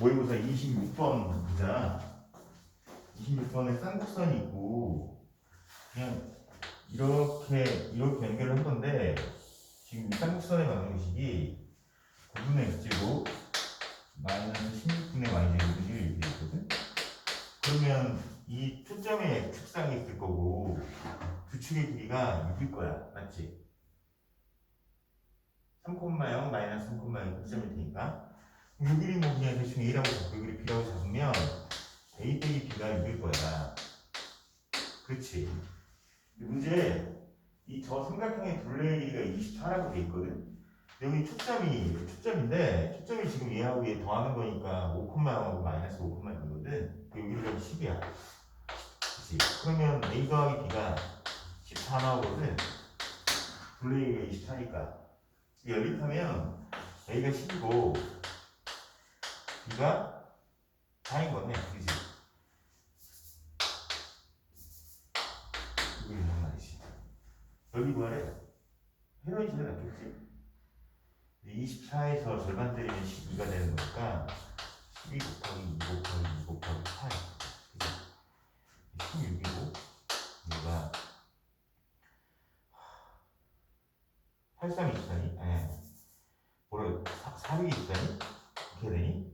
모의고사 26번 보자. 26번에 쌍곡선이 있고 그냥 이렇게 이렇게 연결을 한 건데 지금 이 쌍곡선의 방정식이 9분의 x제곱 마이너스 16분의 y제곱이 이렇게 있거든. 그러면 이 초점의 축상이 있을 거고 두 축의 길이가 6일 거야. 맞지? 3,0 마이너스 3,0 초점일 테니까 6일이 뭐 그냥 대충 A라고 잡고 6일이 B라고 잡으면 A 빼기 B가 6일 거야. 그렇지. 문제 이 저 삼각형의 둘레의 길이가 24라고 돼 있거든. 여기 초점이 초점인데 초점이 지금 얘하고 얘 더하는 거니까 5,0하고 마이너스 5,0이거든. 여기가 10이야. 그치? 그러면 A 더하기 B가 14 나오거든. 둘레의 길이가 24니까 연립하면 A가 10이고 B가 4인 거네. 그지? 이게 무슨 말이지? 여기 구하래. 헤어이 제일 낫겠지? 24에서 절반 때리면 12가 되는 거니까 12 곱하기 2 곱하기 2 곱하기 8 그지? 16이고 얘가 83이 있다니? 예. 뭐라 400이 있다니? 이렇게 되니?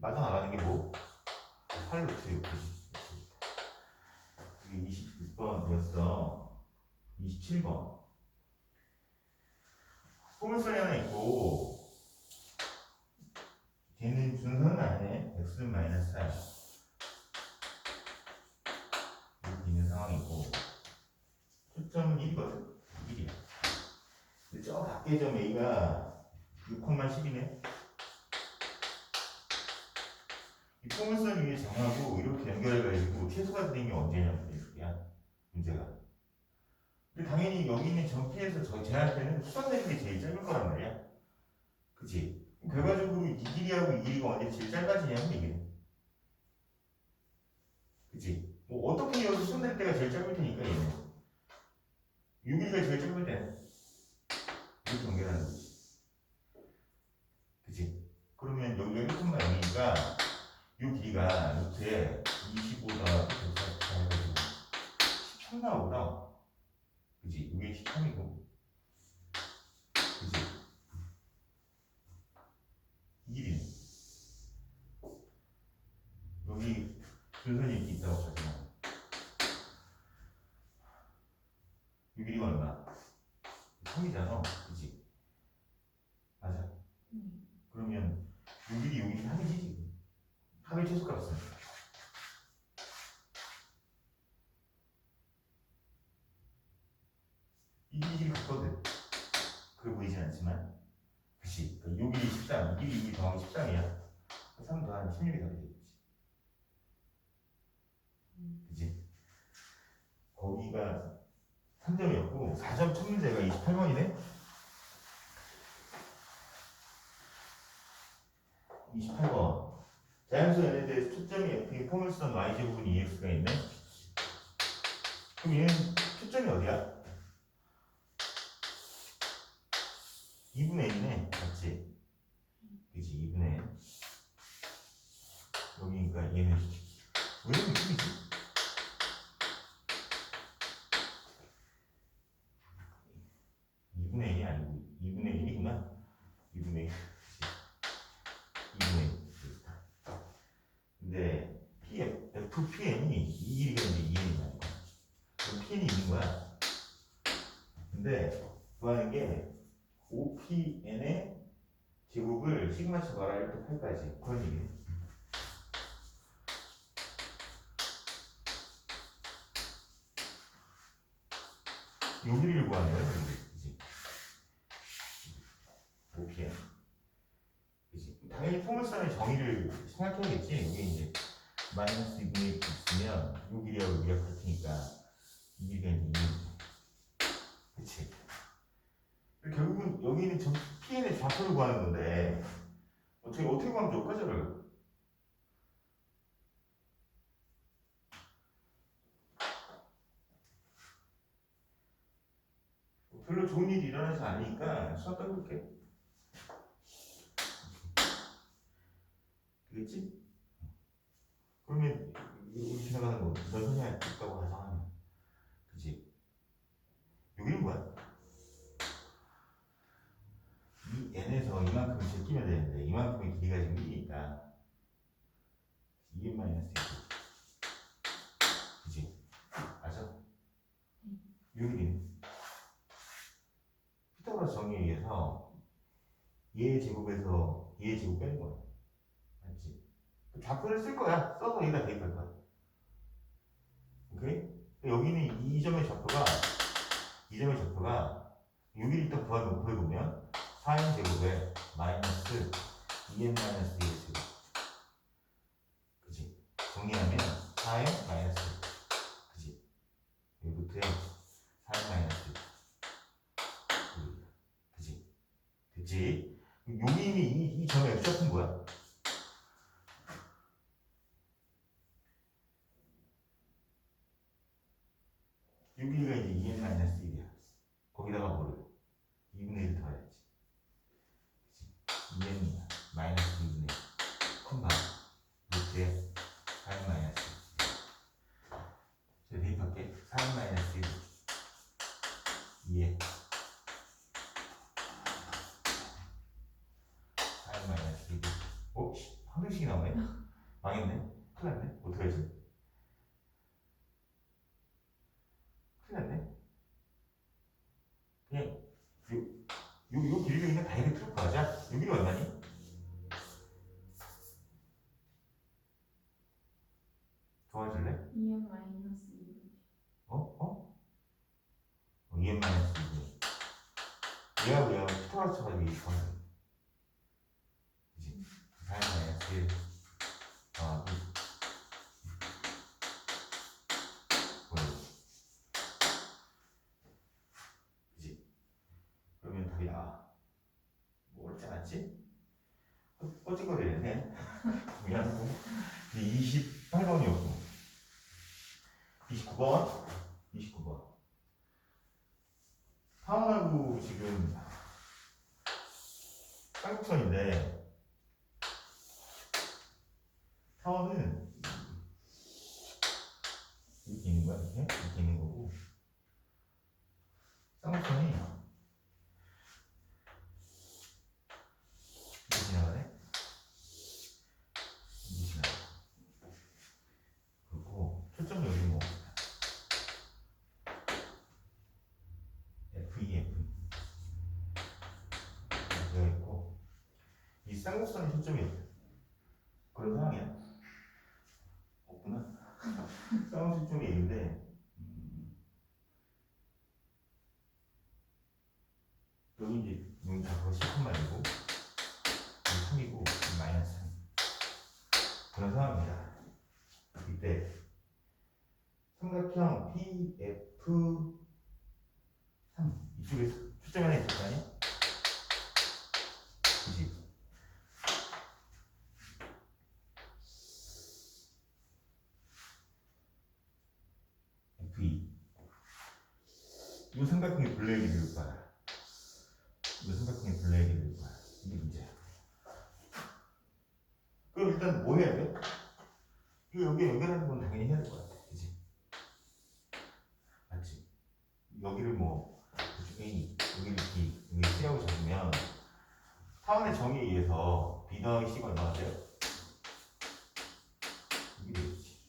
맞아 나가는 게 뭐? 8 루트 6 이게 26번이었어. 27번. 포물선이 하나 있고 걔는 준선은 아니네 x는 마이너스 4 이렇게 있는 상황이고 초점은 1이거든 1이야. 근데 저 밖에 점 a가 6,10이네 이 포물선 위에 정하고 이렇게 연결해가지고 최소가 되는 게 언제냐면 이렇게야 문제가 근데 당연히 여기 있는 점피에서 저 제한테는 수선되는 게 제일 짧을 거란 말이야 그치? 결과적으로 이 길이하고 이 길이가 언제 제일 짧아지냐는 얘기네 그치? 뭐 어떻게 여기 수선될 때가 제일 짧을 테니까 얘는 이 길이가 제일 짧을 때는 이렇게 연결하는 거지 그치? 그러면 여기가 1,0이니까 이 길이가 루트에 25다 144 해가지고 13 나오구나 그지? 이게 13이고 그지? 이 길이네 여기 줄선이 이렇게 있다고 하잖아 이 길이가 얼마? 3이잖아 그지? 맞아 그러면 이 길이 여기 3이지 지금 합의 최소값은 이 길이 같거든 그래 보이진 않지만 그치 그러니까 요 길이 13, 이 길이 2 더하기 13이야 3 더하면 16이 더 되겠지 그치 거기가 3점이었고 4점 첫 문제가 28번이네 28번 자연수 n에 대해서 초점이 f의 포물선 y제곱은 ex가 있네. 그럼 얘는 초점이 어디야? 2분의 1이네. 맞지? 그지 2분의 1. 여기니까 얘는 왜 이렇게 크지? 이분의 1이 아니고 2분의 1이구나. 2분의 1. 2분의 1. 근데 PF, FPN이 이 길이가 이제 2N이라는 거야. 그럼 PN이 있는 거야. 근데 구하는 게 OPN의 제곱을 시그마 쳐봐라 1부터 8까지 그런 얘기네. 요 길이를 구하는 거야, 그지? OPN. 그지? 당연히 포물선의 정의를 생각해야겠지. 이게 이제 마이너스 2분의 1 있으면 요 길이하고 요 길이가 같으니까 이 길이가 이제 2. 그치? 결국은 여기는 저 PN의 좌표를 구하는 건데 어떻게 어떻게 구하면 좋을까 저를? 별로 좋은 일이 일어나지 않으니까 수학 떠볼게. 되겠지? 그러면 여기 지나가는 거 넓은이 있다고 가정하면 그지? 여기는 뭐야? 이 n에서 이만큼을 제끼면 되는데 이만큼의 길이가 지금 1이니까 2n 마이너스 1 그지? 맞아? 여기는 피타고라스 정의에 의해서 얘의 제곱에서 얘의 제곱 빼는 거야. 맞지? 좌표를 쓸 거야. 써서 여기다 대입할 거야. 오케이? 여기는 이 점의 좌표가 이 점의 좌표가 여기를 일단 구하면 구해보면 4n 제곱에 마이너스 2n 마이너스 1 제곱 그지? 정리하면 4n 마이너스 그지? 여기부터에 4n 마이너스 1 그지? 됐지? 여기 이미 이, 이 점의 x좌표는 뭐야? 여기가 이제 2n 마이너스 1이야 거기다가 뭐를? 2분의 1 더해야지 그치? 2n 마이너스 2분의 1 콤마 루트에 4n 마이너스 1 제가 대입할게 4n 마이너스 1 2에 4n 마이너스 1 어? 씨, 한 명씩이 나오네? 망했네? 큰일 났네? 어떡하지? 큰일 났네? 그냥 요, 요 길이가 그냥 다이렉트로 구하자. 여기는 얼마니? 도와줄래? 2n 마이너스 2 어? 어? 어 2n 마이너스 2 얘하고 이 구하자. 그지? 4n 마이너스 1 어, 이. 뭐야? 그지? 그러면 답이 나와. 뭐 어렵지 않았지? 뻐ጭ거리네. 미안하고. 28번이었고. 29번. 29번. 타원하고 지금 쌍곡선인데 타원은 이렇게 있는 거야 이렇게 이렇게 있는 거고 쌍곡선이 이렇게 지나가네 이렇게 지나가 그리고 초점 여기 뭐 F E F. 되어 있고 이 쌍곡선의 초점이 그런 상황이야. 없구나. 쌍곡 초점이 A인데 음, 여기 이제 여기 다10분 말이고 여기 3이고 마이너스 3 그런 상황입니다. 이때 삼각형 PF 3 이쪽에 초점 하나 있을 거 아니야? 그지? F2 이 삼각형의 될 거야 이 삼각형의 블랙이 될 거야 이게 문제야 그럼 일단 뭐 해야 돼? 이거 여기 연결하는 건 당연히 해야 될 것 같아 그지? 맞지? 여기를 뭐 이쪽 A, 여기를 B, 여기를 C라고 적으면 타원의 정의에 의해서 B 더하기 C가 얼마나 돼요? 이게 되겠지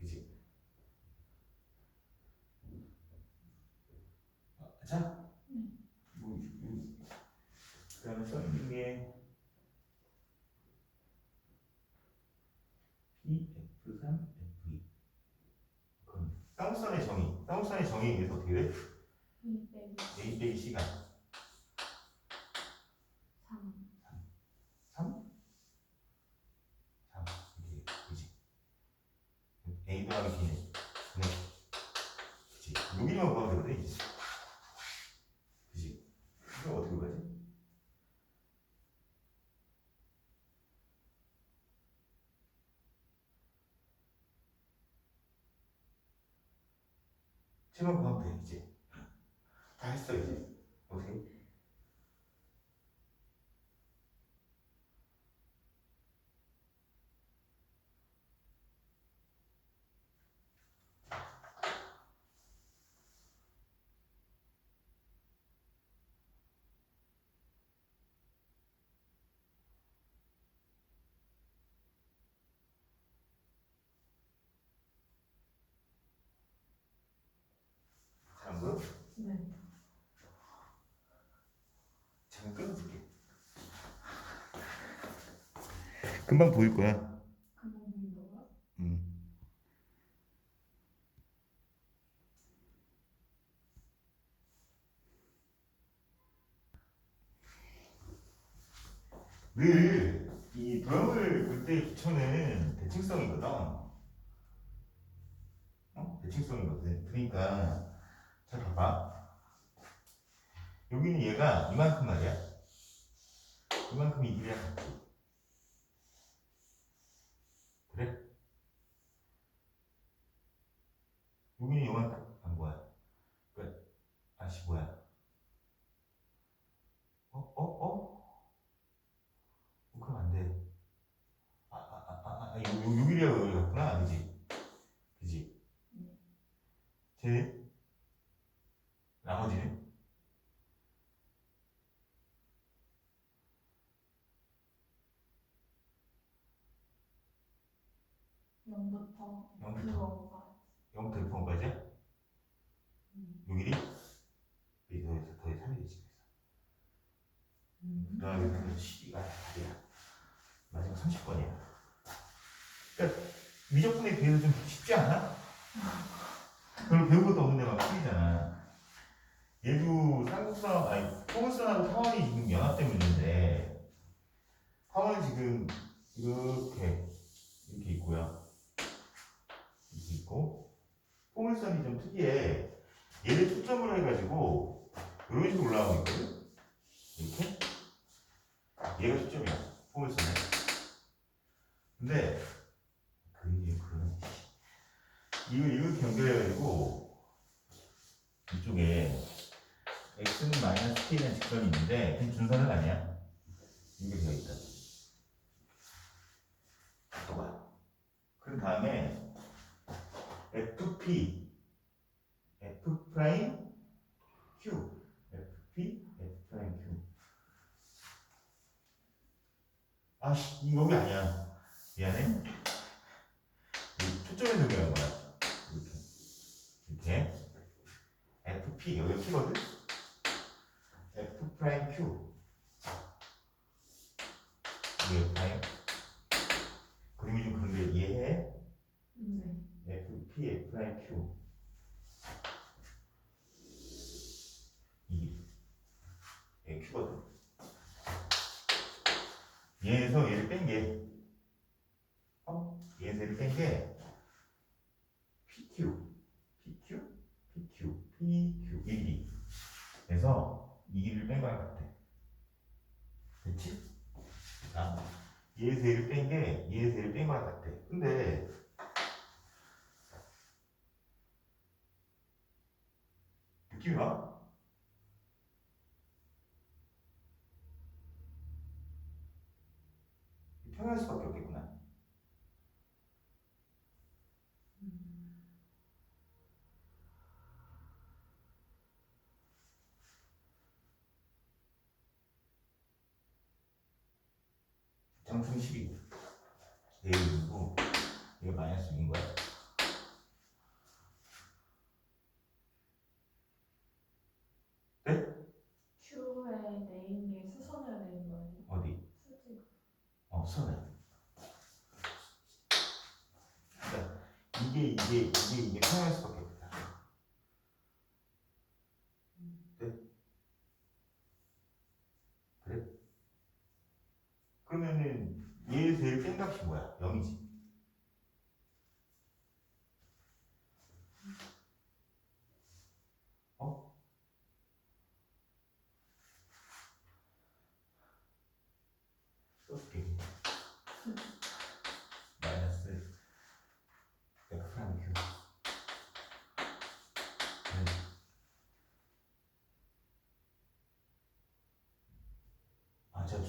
그지? 아, 자, 뭐, 음, 그 다음에 써있는 게 PF3, F2 그럼 쌍쌍의 정의, 쌍쌍의 정의에 의해서 어떻게 돼? 2 빼기 A 빼기 C가 3 3? 3 이렇게 그지 A 더하기 B는 네 그지 여기만 구하면 되거든 이제 그지 이거 어떻게 가지? 제만 구하면 돼 이제. 다 했어 이제. 어떻게 금방 보일 거야. 음. 늘이 도형을 볼때 기초는 대칭성이거든. 어? 대칭성이거든. 그러니까 잘 봐봐. 여기는 얘가 이만큼 말이야. 이만큼이 이 길이랑 같지. 그래? 여기는 요만큼 안 뭐야? 그 아씨 뭐야? 어? 어? 어? 어 그럼 안 돼. 아, 아, 아, 아, 아, 요, 요, 요 길이가 여기 같구나, 그지? 그지? 쟤 나머지는? 영부터 영부터. 그거가 0부터 6번까지야? 음. 요 길이? 이 더해서 더해 3이 되지 음. 그러면 12가 답이야. 마지막 30번이야. 그러니까 미적분에 비해서 좀 쉽지 않아? 별로 배운 것도 없는데 막 풀리잖아. 얘도 쌍극선, 아니, 포물선하고 타원이 지금 연합된 문제인데, 타원은 지금 이렇게, 이렇게 있고요. 이렇게 있고, 포물선이 좀 특이해. 얘를 초점으로 해가지고, 이런 식으로 올라가고 있거든? 이렇게? 얘가 초점이야. 포물선에. 근데, 그림이 그런, 이거, 이거 연결해가지고, 이쪽에, x는 마이너스 t라는 직선이 있는데, 그건 준선은 아니야. 이게 되어 있다. 또 봐. 그 다음에, fp, f 프라임 q, fp, f 프라임 q. 아씨, 이거 여기 아니야. 미안해. 이 초점에 적용한 거야. 이렇게. 이렇게. FP, 여기 P거든? F 프라임 Q. 이게 프라임. 2에서 1 뺀 게 2에서 1 뺀 것 같아. 근데 양수 10이고 내일이고 이게 마이너스 2인 거야? 네? 수선을 내는 거예요? 어디? 수직. 어 수선을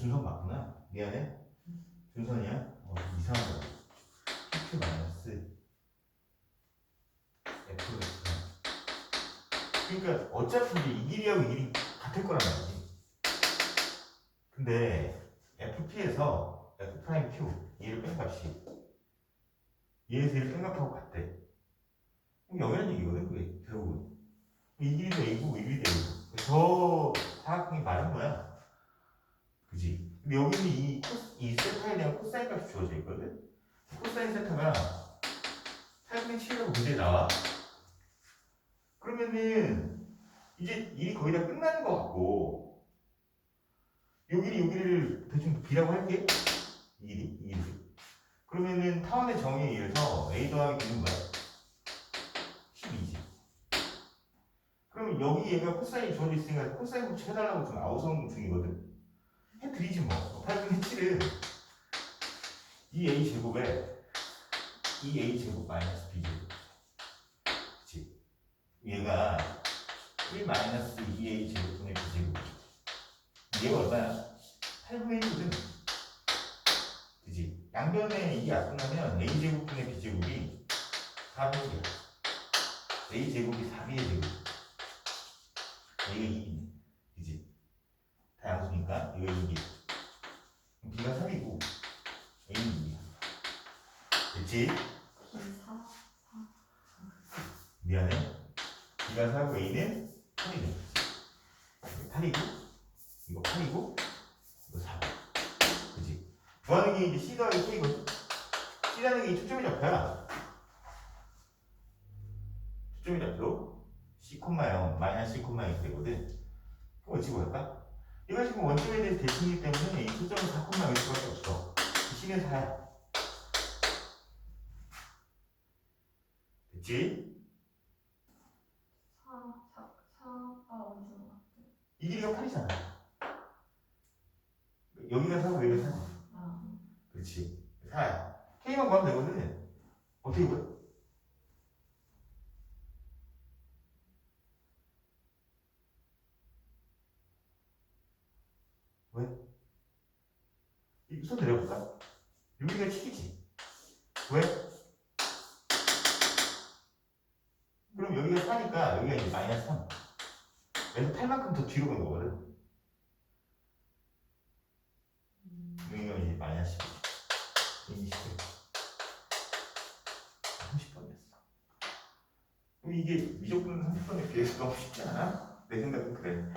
준선 맞구나. 미안해. 준선이야? 어, 이상하다. PQ 마이너스 F 그러니까 어차피 이 길이하고 이 길이 같을 거란 말이지. 근데 FP에서 F 프라임 Q 얘를 뺀 값이 얘에서 얘를 뺀 값하고 같대. 그럼 영이라는 얘기거든, 그게 결국은. 이 길이도 A고 이 길이도 A고. 저 사각형이 맞은 거야. 그지? 여기는 이 코스 이 세타에 대한 코사인 값이 주어져 있거든. 코사인 세타가 8분의 7이라고 문제에 나와. 그러면은 이제 일이 거의 다 끝나는 것 같고 요 길이를 대충 b라고 할게. 이 길이 이. 그러면은 타원의 정의에 의해서 a 더하기 b는 뭐야? 12지. 그럼 여기 얘가 코사인이 주어져 있으니까 코사인 공식 해달라고 지금 아우성 중이거든. 해드리지 뭐. 8분의 7은 2a 제곱에 2a 제곱 마이너스 b 제곱. 그치? 얘가 1 마이너스 2a 제곱분의 b 제곱. 얘가 얼마야? 8분의 1이거든. 그치? 양변에 이게 안 끝나면 a 제곱분의 b 제곱이 4분의 1이야. a 제곱이 C,0 마이너스 C, 이렇게 되거든. 그럼 어찌 구할까? 이거 지금 원점에 대해서 대칭이기 때문에 이 초점은 4,0 이럴 수밖에 없어. C는 4야. 됐지? 4, 4, 4가 어느 정도 같아? 이 길이가 8이잖아. 여기가 4고 여기가 4. 아. 그렇지. 4야. K만 구하면 되거든. 어떻게 구해? 왜? 이손 내려볼까? 여기가 7이지. 왜? 그럼 여기가 4니까 여기가 이제 마이너스 3. 그래서 8만큼 더 뒤로 간 거거든. 여기가 이제 마이너스 10. 20. 30번 됐어. 그럼 이게 미적분 30번에 비해서 너무 쉽지 않아? 내 생각은 그래.